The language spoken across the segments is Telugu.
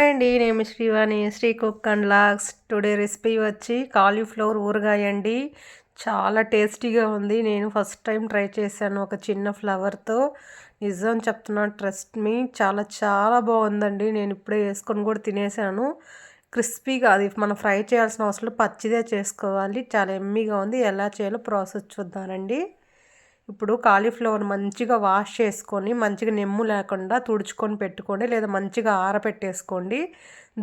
అండి నేను Srivani Sri cook and locks today recipe వచ్చి కాలీఫ్లవర్ ఊరగాయ అండి చాలా టేస్టీగా ఉంది. నేను ఫస్ట్ టైం ట్రై చేశాను ఒక చిన్న ఫ్లవర్తో. నిజం చెప్తున్నా ట్రస్ట్ మీ చాలా చాలా బాగుందండి. నేను ఇప్పుడే వేసుకొని కూడా తినేసాను. క్రిస్పీగా అది మనం ఫ్రై చేయాల్సిన అవసరం పచ్చిదే చేసుకోవాలి. చాలా ఎమ్మీగా ఉంది. ఎలా చేయాలో ప్రాసెస్ చూద్దానండి ఇప్పుడు కాలీఫ్లవర్ మంచిగా వాష్ చేసుకొని మంచిగా నెమ్ము లేకుండా తుడుచుకొని పెట్టుకోండి. లేదా మంచిగా ఆరబెట్టేసుకోండి.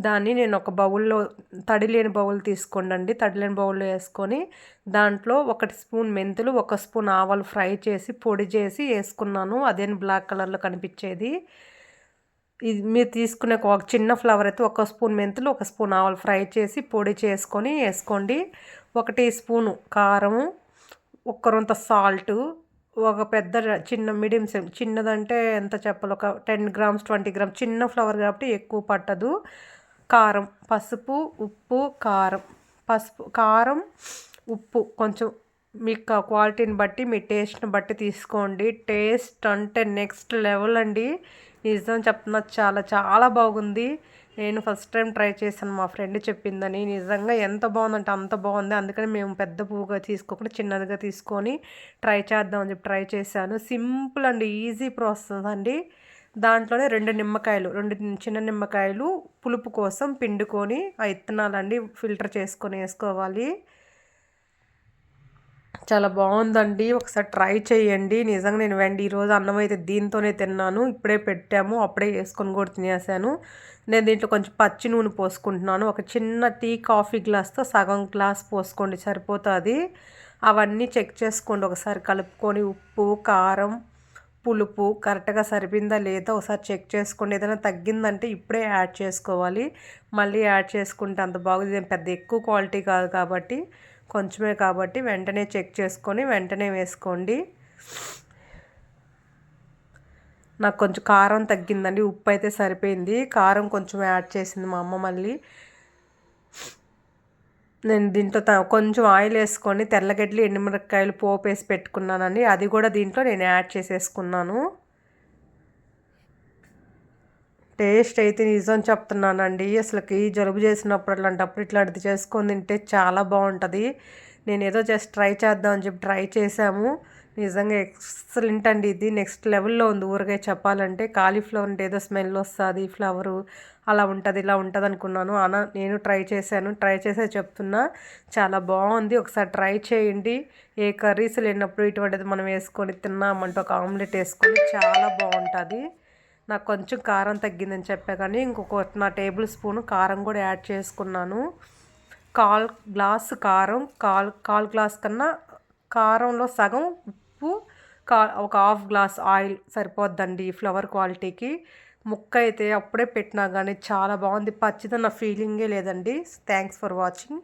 దాన్ని నేను ఒక బౌల్లో తడి లేని బౌల్ తీసుకోండి అండి తడి లేని బౌల్లో వేసుకొని దాంట్లో ఒకటి స్పూన్ మెంతులు ఒక స్పూన్ ఆవాలు ఫ్రై చేసి పొడి చేసి వేసుకున్నాను. అదే బ్లాక్ కలర్లో కనిపించేది. ఇది మీరు తీసుకునే ఒక చిన్న ఫ్లవర్ అయితే ఒక స్పూన్ మెంతులు ఒక స్పూన్ ఆవాలు ఫ్రై చేసి పొడి చేసుకొని వేసుకోండి. ఒక టీ స్పూను కారము ఒక్కరొంత సాల్టు ఒక పెద్ద చిన్న మీడియం సైజ్ చిన్నదంటే ఎంత చెప్పాలి? ఒక టెన్ గ్రామ్స్ ట్వంటీ గ్రామ్స్ చిన్న ఫ్లవర్ కాబట్టి ఎక్కువ పట్టదు. కారం పసుపు ఉప్పు కారం. పసుపు కారం ఉప్పు కొంచెం మీకు క్వాలిటీని బట్టి మీ టేస్ట్ని బట్టి తీసుకోండి. టేస్ట్ అంటే నెక్స్ట్ లెవెల్ అండి. నిజం చెప్తున్నా చాలా చాలా బాగుంది. నేను ఫస్ట్ టైం ట్రై చేశాను మా ఫ్రెండ్ చెప్పిందని. నిజంగా ఎంత బాగుందంటే అంత బాగుంది. అందుకని మేము పెద్ద పువ్వుగా తీసుకోకుండా చిన్నదిగా తీసుకొని ట్రై చేద్దామని చెప్పి ట్రై చేశాను. సింపుల్ అండి ఈజీ ప్రాసెస్ అండి. దాంట్లోనే రెండు నిమ్మకాయలు రెండు చిన్న నిమ్మకాయలు పులుపు కోసం పిండుకొని ఆ ఇత్తనాలండి ఫిల్టర్ చేసుకొని వేసుకోవాలి. చాలా బాగుందండి. ఒకసారి ట్రై చేయండి నిజంగా నేను వెండి ఈరోజు అన్నం అయితే దీంతోనే తిన్నాను. ఇప్పుడే పెట్టాము. అప్పుడే వేసుకొని కూడా తినేసాను. నేను దీంట్లో కొంచెం పచ్చి నూనె పోసుకుంటున్నాను. ఒక చిన్న టీ కాఫీ గ్లాస్తో సగం గ్లాస్ పోసుకోండి. సరిపోతుంది. అవన్నీ చెక్ చేసుకోండి. ఒకసారి కలుపుకొని ఉప్పు కారం పులుపు కరెక్ట్గా సరిపోయిందా లేదా ఒకసారి చెక్ చేసుకోండి. ఏదైనా తగ్గిందంటే ఇప్పుడే యాడ్ చేసుకోవాలి. మళ్ళీ యాడ్ చేసుకుంటే అంత బాగుంది. పెద్ద ఎక్కువ క్వాలిటీ కాదు కాబట్టి. కొంచెమే కాబట్టి వెంటనే చెక్ చేసుకొని వెంటనే వేసుకోండి. నాకు కొంచెం కారం తగ్గిందండి ఉప్పు అయితే సరిపోయింది. కారం కొంచెం యాడ్ చేసింది మా అమ్మ మళ్ళీ. నేను దీంట్లో కొంచెం ఆయిల్ వేసుకొని తెల్లగడ్డలు ఎండుమిరపకాయలు పోపు వేసి పెట్టుకున్నానండి. అది కూడా దీంట్లో నేను యాడ్ చేసేసుకున్నాను. టేస్ట్ అయితే నిజం చెప్తున్నానండి. అసలుకి జలుబు చేసినప్పుడు అట్లాంటప్పుడు ఇట్లాంటిది చేసుకొని తింటే చాలా బాగుంటుంది. నేను ఏదో జస్ట్ ట్రై చేద్దాం అని చెప్పి ట్రై చేశాము. నిజంగా ఎక్సలెంట్ అండి ఇది. నెక్స్ట్ లెవెల్లో ఉంది ఊరగాయ చెప్పాలంటే. కాలీఫ్లవర్ అంటే ఏదో స్మెల్ వస్తుంది ఫ్లవరు అలా ఉంటుంది ఇలా ఉంటుంది అనుకున్నాను. అన నేను ట్రై చేశాను. ట్రై చేసే చెప్తున్నా. చాలా బాగుంది. ఒకసారి ట్రై చేయండి. ఏ కర్రీస్ లేనప్పుడు ఇటువంటిది మనం వేసుకొని తిన్నామంటే ఒక ఆమ్లెట్ వేసుకొని చాలా బాగుంటుంది. నాకు కొంచెం కారం తగ్గిందని చెప్పా కానీ ఇంకొక నా టేబుల్ స్పూన్ కారం కూడా యాడ్ చేసుకున్నాను. కాల్ గ్లాస్ కారం కాల్ కాల్ గ్లాస్ కన్నా కారంలో సగం ఉప్పు కా ఒక హాఫ్ గ్లాస్ ఆయిల్ సరిపోద్దండి ఫ్లవర్ క్వాలిటీకి. ముక్క అయితే అప్పుడే పెట్టినా కానీ చాలా బాగుంది. పచ్చిదన్న ఫీలింగే లేదండి. Thanks for watching.